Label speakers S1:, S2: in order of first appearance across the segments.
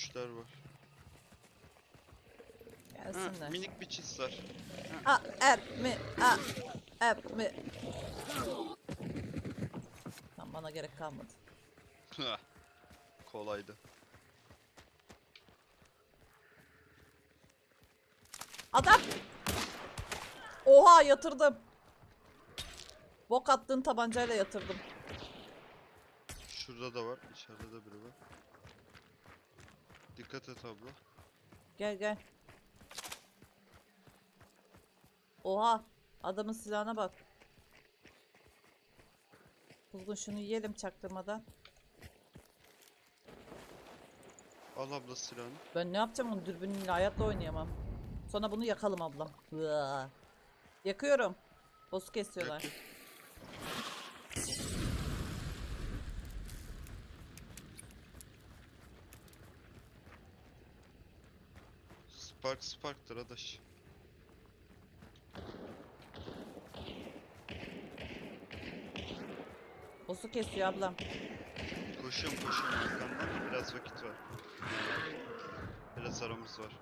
S1: düşüşler var. Ha,
S2: Gelsinler.
S1: minik bir çiz var.
S2: A er mi a er mi. Tamam bana gerek kalmadı.
S1: Kolaydı.
S2: Adam! Oha yatırdım. Bok attığın tabancayla yatırdım.
S1: Şurada da var. içeride de biri var. Dikkat et abla.
S2: Gel gel. Oha adamın silahına bak. Kuzgun şunu yiyelim çaktırmadan.
S1: Al abla silahını.
S2: Ben ne yapacağım onu dürbünle hayatta oynayamam. Sonra bunu yakalım ablam. Yakıyorum. Boss'u kesiyorlar.
S1: Yakın. Spark Spark'tır adaş.
S2: Boss'u kesiyor ablam.
S1: Koşuyorum koşuyorum arkandan. Biraz vakit var. Biraz aramız var.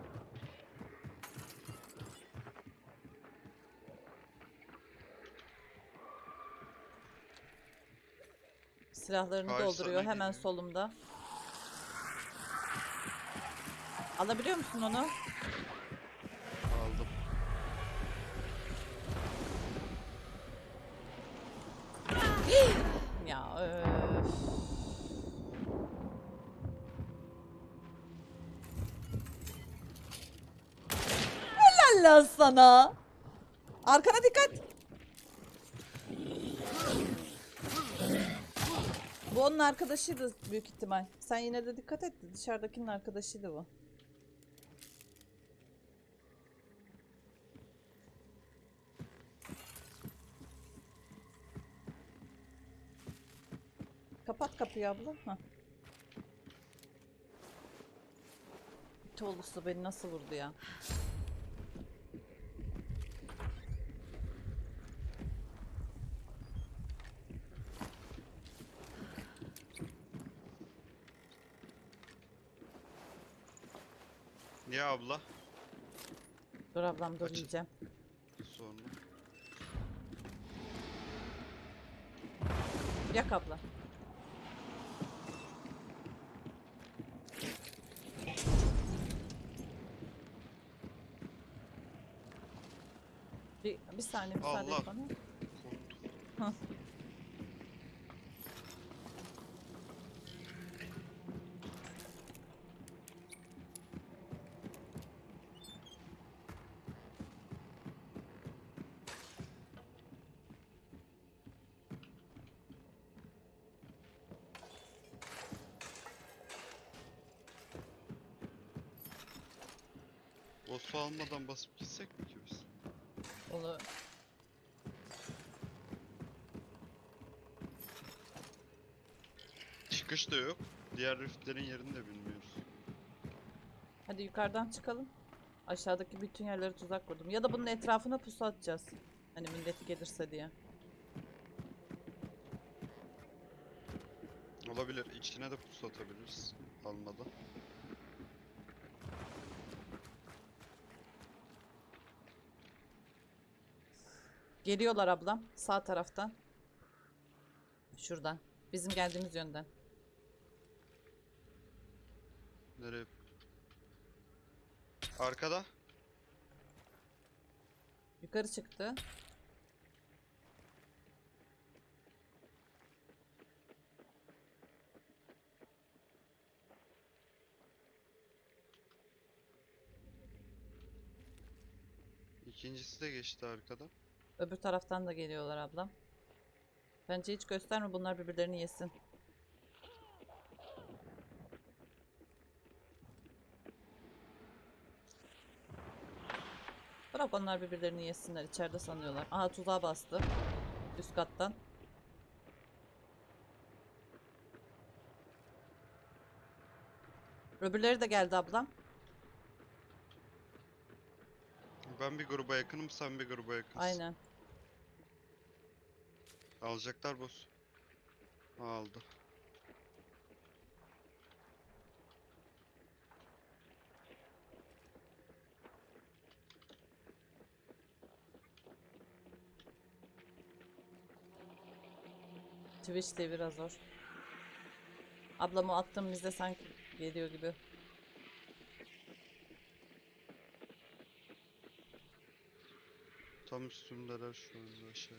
S2: Silahlarını
S1: Karşı
S2: dolduruyor hemen solumda. Alabiliyor musun onu?
S1: Aldım.
S2: Ya öf. Helal lan sana. Arkana dikkat. Bu onun arkadaşıydı büyük ihtimal. Sen yine de dikkat et. Dışarıdakinin arkadaşıydı bu. Kapat kapıyı abla. Hah. Tolusu beni nasıl vurdu ya?
S1: Niye abla?
S2: Dur ablam dur
S1: Açın.
S2: yiyeceğim.
S1: Sonra.
S2: Yak abla. Bir, bir saniye müsaade
S1: Allah.
S2: et bana. Hah.
S1: Boss'u almadan basıp gitsek mi ki?
S2: Olur.
S1: Çıkış da yok. Diğer riftlerin yerini de bilmiyoruz.
S2: Hadi yukarıdan çıkalım. Aşağıdaki bütün yerlere tuzak kurdum. Ya da bunun etrafına pusu atacağız. Hani milleti gelirse diye.
S1: Olabilir. İçine de pus atabiliriz. Almadan.
S2: Geliyorlar ablam. Sağ taraftan. Şuradan. Bizim geldiğimiz yönden.
S1: Nereye? Arkada.
S2: Yukarı çıktı.
S1: İkincisi de geçti arkadan.
S2: Öbür taraftan da geliyorlar ablam. Bence hiç gösterme bunlar birbirlerini yesin. Bırak onlar birbirlerini yesinler. içeride sanıyorlar. Aha tuzağa bastı. Üst kattan. Öbürleri de geldi ablam.
S1: Ben bir gruba yakınım, sen bir gruba yakınsın.
S2: Aynen.
S1: Alacaklar boss. Aldı.
S2: Twitch de biraz zor. Ablamı attım bizde sanki geliyor gibi.
S1: Tam üstümdeler şu anda aşağı.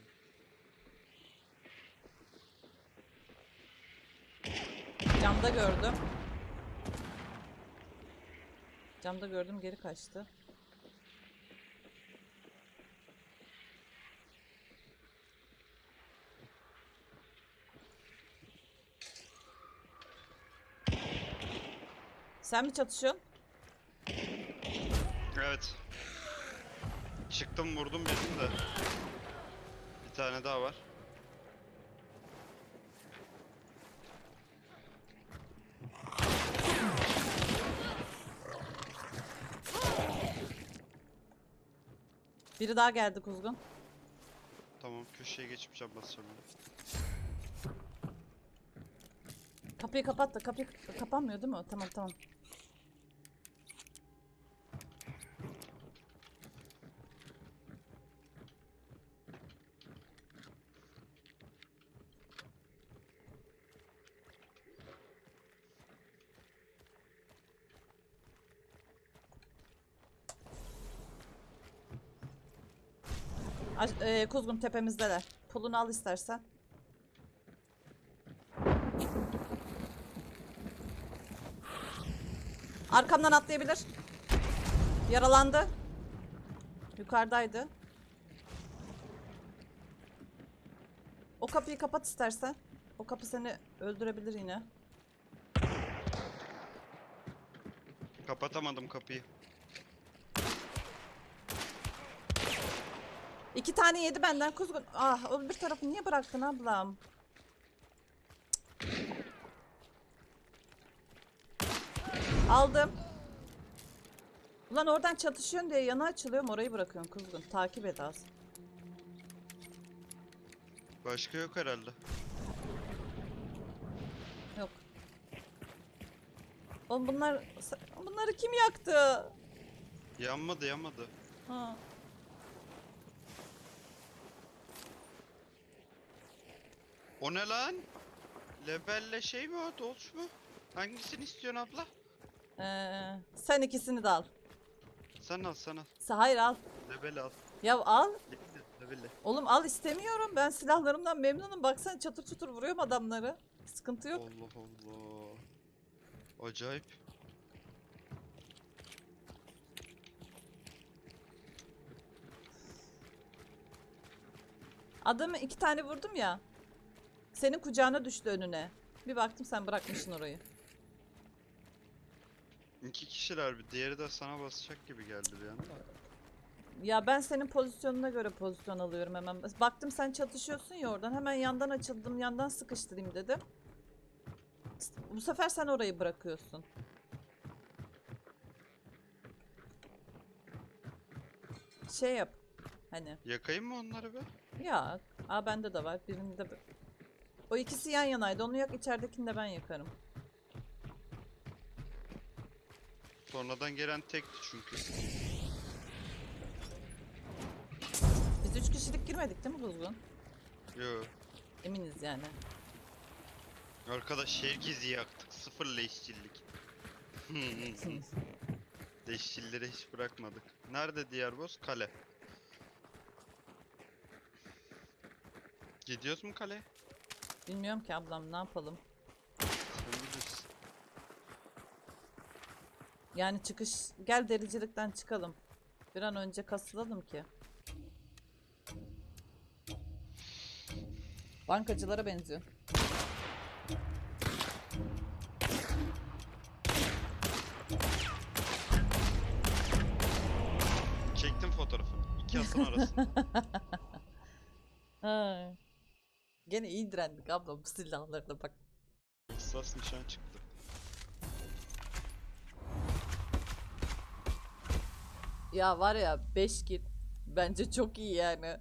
S2: Camda gördüm. Camda gördüm geri kaçtı. Sen mi çatışıyorsun?
S1: Evet. Çıktım vurdum birini de. Bir tane daha var.
S2: Biri daha geldi kuzgun.
S1: Tamam köşeye geçip can basacağım.
S2: Kapıyı kapat da kapıyı kapanmıyor değil mi? Tamam tamam. Aş- e, kuzgun tepemizdeler. Pulunu al istersen. Arkamdan atlayabilir. Yaralandı. Yukarıdaydı. O kapıyı kapat istersen. O kapı seni öldürebilir yine.
S1: Kapatamadım kapıyı.
S2: İki tane yedi benden kuzgun. Ah öbür tarafı niye bıraktın ablam? Aldım. Ulan oradan çatışıyorsun diye yana açılıyorum orayı bırakıyorum kuzgun. Takip et az.
S1: Başka yok herhalde.
S2: Yok. Oğlum bunlar bunları kim yaktı?
S1: Yanmadı yanmadı.
S2: Ha.
S1: O ne lan? Lebelle şey mi o? Dolç mu? Hangisini istiyorsun abla?
S2: Ee, sen ikisini de al.
S1: Sen al sen al.
S2: Hayır al.
S1: Lebelle al.
S2: Ya al.
S1: Lebelle.
S2: Oğlum al istemiyorum. Ben silahlarımdan memnunum. Baksana çatır çutur vuruyorum adamları. Sıkıntı yok.
S1: Allah Allah. Acayip.
S2: Adamı iki tane vurdum ya. Senin kucağına düştü önüne. Bir baktım sen bırakmışsın orayı.
S1: İki kişiler bir. Diğeri de sana basacak gibi geldi bir anda.
S2: Ya ben senin pozisyonuna göre pozisyon alıyorum hemen. Baktım sen çatışıyorsun ya oradan. Hemen yandan açıldım, yandan sıkıştırayım dedim. Bu sefer sen orayı bırakıyorsun. Şey yap. Hani
S1: Yakayım mı onları be?
S2: ya, aa bende de var. Birinde de- O ikisi yan yanaydı. Onu yak, içeridekini de ben yakarım.
S1: Sonradan gelen tekti çünkü.
S2: Biz üç kişilik girmedik değil mi Kuzgun?
S1: Yo.
S2: Eminiz yani.
S1: Arkadaş herkesi yaktık. Sıfır leşçillik. Leşçilleri hiç bırakmadık. Nerede diğer boss? Kale. Gidiyoruz mu kale?
S2: Bilmiyorum ki ablam ne yapalım. Yani çıkış gel dericilikten çıkalım. Bir an önce kasılalım ki. Bankacılara benziyor.
S1: Çektim fotoğrafını. İki asın arasında.
S2: Ha. Gene iyi direndik abla bu silahlarına bak.
S1: Hassas nişan çıktı.
S2: Ya var ya 5 kill. Bence çok iyi yani.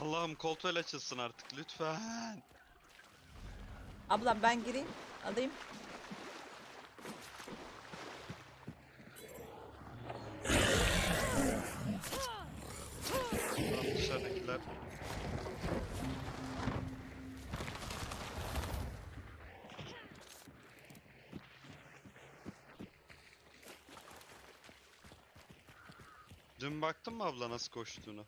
S1: Allah'ım koltuğu açılsın artık lütfen.
S2: Ablam ben gireyim. Alayım.
S1: Tamam Dün baktın mı abla nasıl koştuğunu?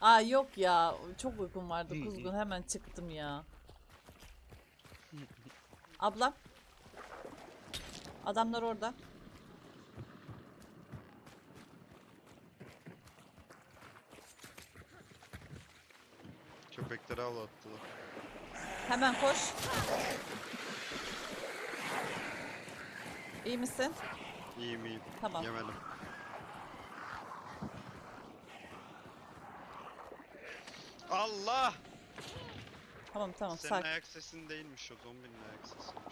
S2: Aa yok ya. Çok uykum vardı kuzgun. Hemen çıktım ya. Abla. Adamlar orada.
S1: Köpekleri avlattılar.
S2: Hemen koş. İyi misin?
S1: İyiyim iyiyim.
S2: Tamam.
S1: Yemedim. Allah!
S2: Tamam tamam
S1: Senin
S2: sakin.
S1: ayak sesin değilmiş o zombinin ayak sesiymiş.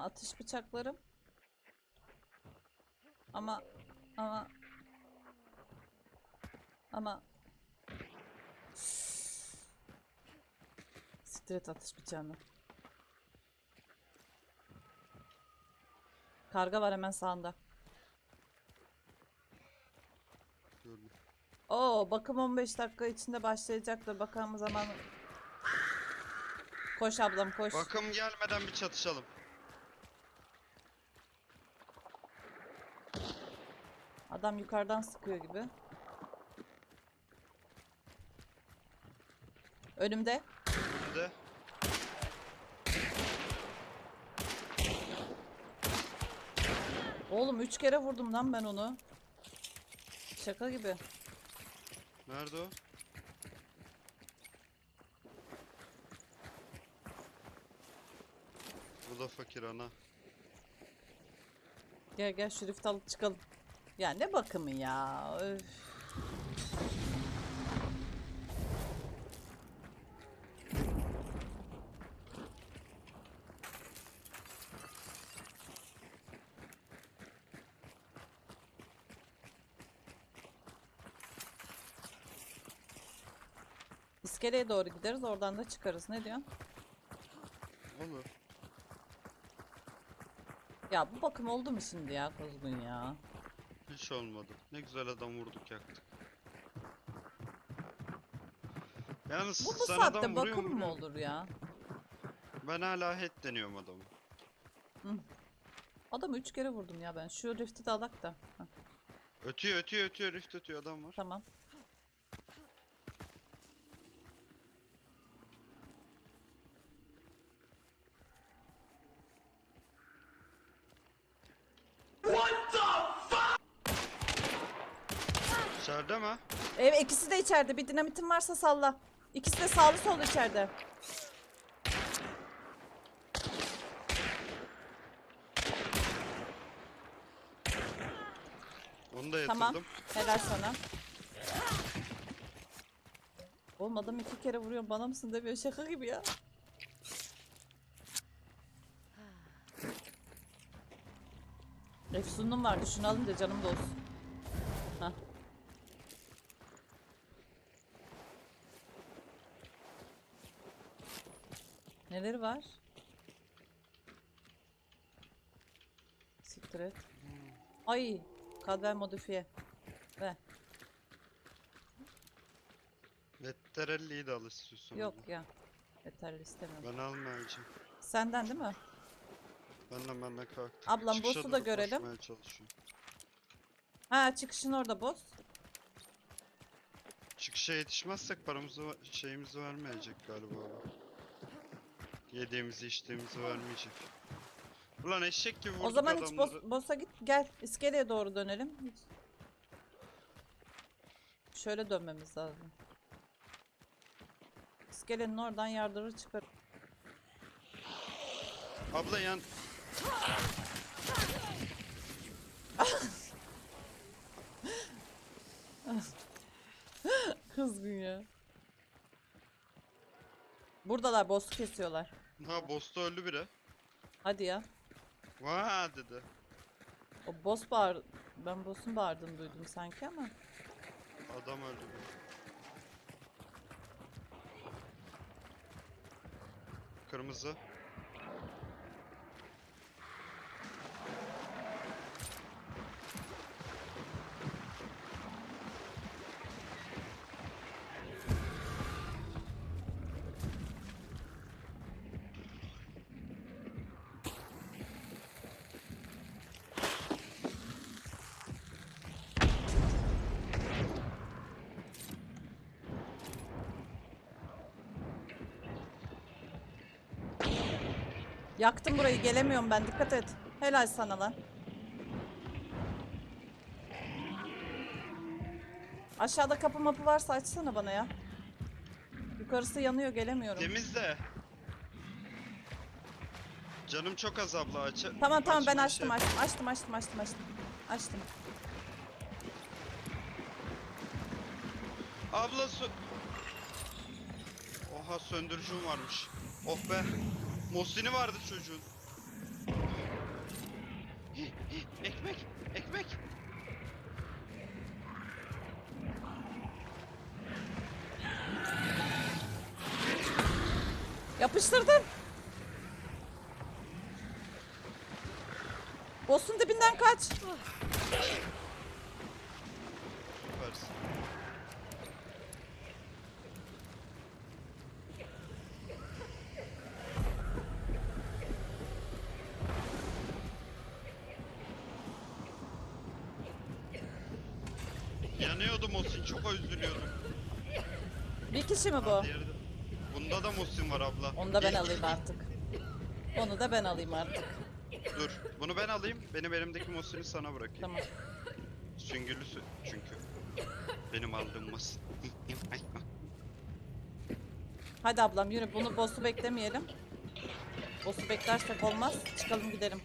S2: Ama atış bıçaklarım. Ama ama ama Siktir et atış bıçağını. Karga var hemen sağında.
S1: Gördüm.
S2: Oo bakım 15 dakika içinde başlayacaktır. Bakalım zaman. Koş ablam koş.
S1: Bakım gelmeden bir çatışalım.
S2: Adam yukarıdan sıkıyor gibi. Önümde.
S1: Bir de
S2: Oğlum üç kere vurdum lan ben onu. Şaka gibi.
S1: nerede o? Bu da fakir ana.
S2: Gel gel şu rift alıp çıkalım. Ya ne bakımı ya. Öf. İskeleye doğru gideriz oradan da çıkarız. Ne diyorsun?
S1: Olur.
S2: Ya bu bakım oldu mu şimdi ya Kuzgun ya?
S1: Hiç olmadı. Ne güzel adam vurduk yaktık. Yalnız
S2: Bu bu
S1: sen
S2: saatte
S1: adam vuruyor
S2: bakım mı
S1: vuruyor.
S2: olur ya?
S1: Ben hala head deniyorum adamı.
S2: Adamı üç kere vurdum ya ben. Şu rifti de alak da. Heh,
S1: Ötüyor ötüyor ötüyor rift ötüyor adam var.
S2: tamam.
S1: İçeride mi?
S2: Evet ikisi de içeride. Bir dinamitin varsa salla. İkisi de sağlı sollu içeride.
S1: Onu da yatırdım.
S2: Tamam. Helal sana. Oğlum adam iki kere vuruyor bana mısın demiyor şaka gibi ya. Efsun'un vardı şunu alın da canım da olsun. Neleri var? Siktir et. Ay, kadver modifiye. Ve
S1: Letterelli'yi de al istiyorsan.
S2: yok ya. Yeterli istemiyorum.
S1: Ben almayacağım.
S2: Senden değil mi?
S1: Benden benden kalktı.
S2: Ablam,
S1: Çıkışa
S2: boss'u da
S1: doğru
S2: görelim.
S1: koşmaya çalışıyorum.
S2: Ha çıkışın orada boss.
S1: Çıkışa yetişmezsek paramızı şeyimizi vermeyecek galiba. Yediğimizi içtiğimizi vermeyecek. Ulan eşek gibi vurduk
S2: o zaman hiç boss,
S1: adamları.
S2: boss'a git gel. İskeleye doğru dönelim. Şöyle dönmemiz lazım. İskelenin oradan yardırır çıkar.
S1: Abla yan...
S2: Kızgın ya. Buradalar boss'u kesiyorlar.
S1: Ha boss'ta öldü biri.
S2: Hadi ya.
S1: Vaa dedi.
S2: O boss bağır... Ben boss'un bağırdığını duydum sanki ama.
S1: Adam öldü. Kırmızı.
S2: Yaktım burayı gelemiyorum ben dikkat et. Helal sana lan. Aşağıda kapı mapı varsa açsana bana ya. Yukarısı yanıyor gelemiyorum.
S1: Temiz de. Canım çok az abla aç.
S2: Tamam tamam ben
S1: açma
S2: açtım
S1: şey.
S2: açtım açtım açtım açtım açtım. Açtım.
S1: Abla sö... Oha söndürücüm varmış. Oh be. Mosin'i vardı çocuğun. Ekmek, ekmek.
S2: Yapıştırdım. Boss'un dibinden kaç. Kişi mi
S1: Ha,
S2: bu?
S1: diğeri de- Bunda da Mosin var abla.
S2: Onu da ben alayım artık. Onu da ben alayım artık.
S1: Dur, bunu ben alayım. Benim elimdeki Mosin'i sana bırakayım.
S2: Tamam.
S1: Süngülüsü çünkü. Benim aldığım Mosin.
S2: Hadi ablam yürü bunu boss'u beklemeyelim. Boss'u beklersek olmaz. Çıkalım gidelim.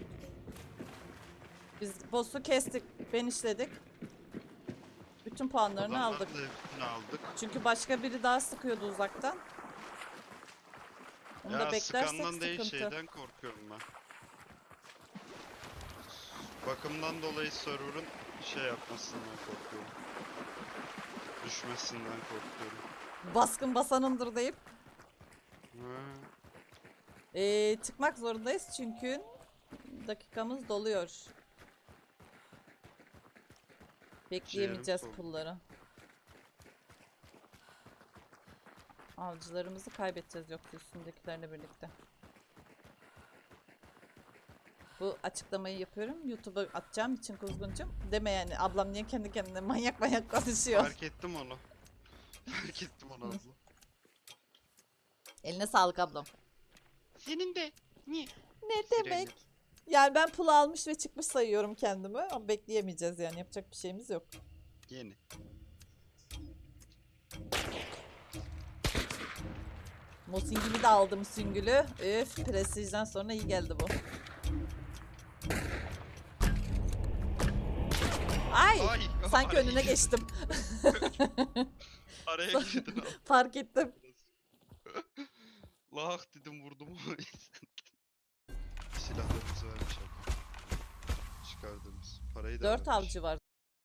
S2: Biz boss'u kestik. Ben işledik. Bütün puanlarını aldık.
S1: hepsini aldık.
S2: Çünkü başka biri daha sıkıyordu uzaktan. Onu da
S1: ya
S2: beklersek
S1: sıkandan değil
S2: sıkıntı.
S1: şeyden korkuyorum ben. Bakımdan dolayı server'ın şey yapmasından korkuyorum. Düşmesinden korkuyorum.
S2: Baskın basanındır deyip
S1: Ha,
S2: ee, çıkmak zorundayız çünkü dakikamız doluyor. Bekleyemeyeceğiz
S1: soğuk.
S2: pulları. Avcılarımızı kaybedeceğiz yoksa üstündekilerle birlikte. Bu açıklamayı yapıyorum. YouTube'a atacağım için kuzguncum. Deme yani ablam niye kendi kendine manyak manyak konuşuyor.
S1: Fark ettim onu. Fark ettim onu abla.
S2: Eline sağlık ablam.
S1: Senin de. Niye?
S2: Ne demek? Yani ben pul almış ve çıkmış sayıyorum kendimi. Ama bekleyemeyeceğiz yani yapacak bir şeyimiz yok.
S1: Yeni.
S2: Mosingil'i de aldım süngülü. Üf prestijden sonra iyi geldi bu. Ay!
S1: Ay,
S2: Sanki önüne
S1: girdin.
S2: geçtim.
S1: Araya girdin.
S2: Fark ettim.
S1: Lah dedim vurdum onu. Parayı da
S2: Dört
S1: vermiş.
S2: avcı var